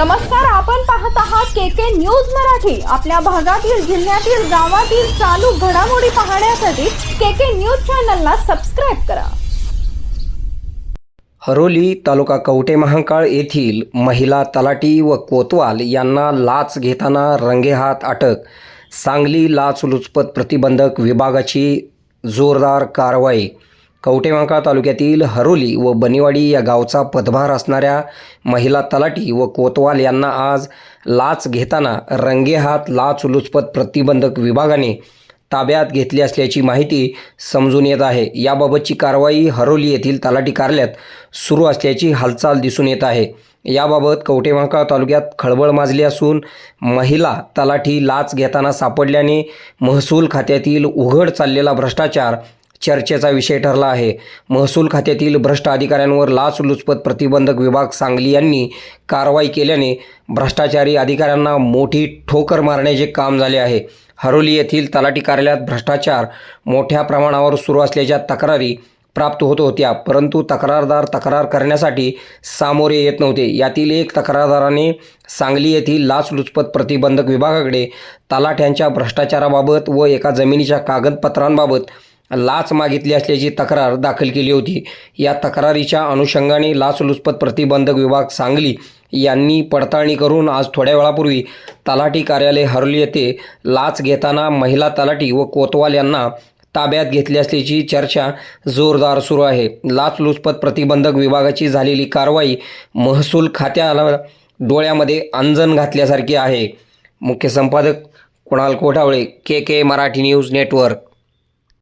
नमस्कार आपण पाहत आहात के के न्यूज मराठी. आपल्या भागातील जिल्ह्यातील गावातील चालू घडामोडी पाहण्यासाठी के के न्यूज चॅनलला सबस्क्राईब करा. हरोली तालुका कवटे महांकाळ येथील महिला तलाटी व कोतवाल यांना लाच घेताना रंगेहात अटक. सांगली लाचलुचपत प्रतिबंधक विभागाची जोरदार कारवाई कवटेवांका तालुक्यातील हरोली व बनिवाडी या गावचा पदभार असणाऱ्या महिला तलाटी व कोतवाल यांना आज लाच घेताना रंगेहात लाचलुचपत प्रतिबंधक विभागाने ताब्यात घेतली असल्याची माहिती समजून येत आहे. याबाबतची कारवाई हरोली येथील तलाठी कार्यालयात सुरू असल्याची हालचाल दिसून येत आहे. याबाबत कवटेवांका तालुक्यात खळबळ माजली असून महिला तलाठी लाच घेताना सापडल्याने महसूल खात्यातील उघड चाललेला भ्रष्टाचार चर्चेचा विषय ठरला आहे. महसूल खात्यातील भ्रष्ट अधिकाऱ्यांवर लाचलुचपत प्रतिबंधक विभाग सांगली यांनी कारवाई केल्याने भ्रष्टाचारी अधिकाऱ्यांना मोठी ठोकर मारण्याचे काम झाले आहे. हरोली येथील तलाठी कार्यालयात भ्रष्टाचार मोठ्या प्रमाणावर सुरू असल्याच्या तक्रारी प्राप्त होत होत्या परंतु तक्रारदार तक्रार करण्यासाठी सामोरे येत नव्हते. यातील एक तक्रारदाराने सांगली येथील लाचलुचपत प्रतिबंधक विभागाकडे तलाठ्यांच्या भ्रष्टाचाराबाबत व एका जमिनीच्या कागदपत्रांबाबत लाच मागितली असल्याची तक्रार दाखल केली होती. या तक्रारीच्या अनुषंगाने लाचलुचपत प्रतिबंधक विभाग सांगली यांनी पडताळणी करून आज थोड्या वेळापूर्वी तलाठी कार्यालय हरली येथे लाच घेताना महिला तलाठी व कोतवाल यांना ताब्यात घेतली असल्याची चर्चा जोरदार सुरू आहे. लाचलुचपत प्रतिबंधक विभागाची झालेली कारवाई महसूल खात्याला डोळ्यामध्ये अंजन घातल्यासारखी आहे. मुख्य संपादक Kunal Kothawale K K Marathi news network.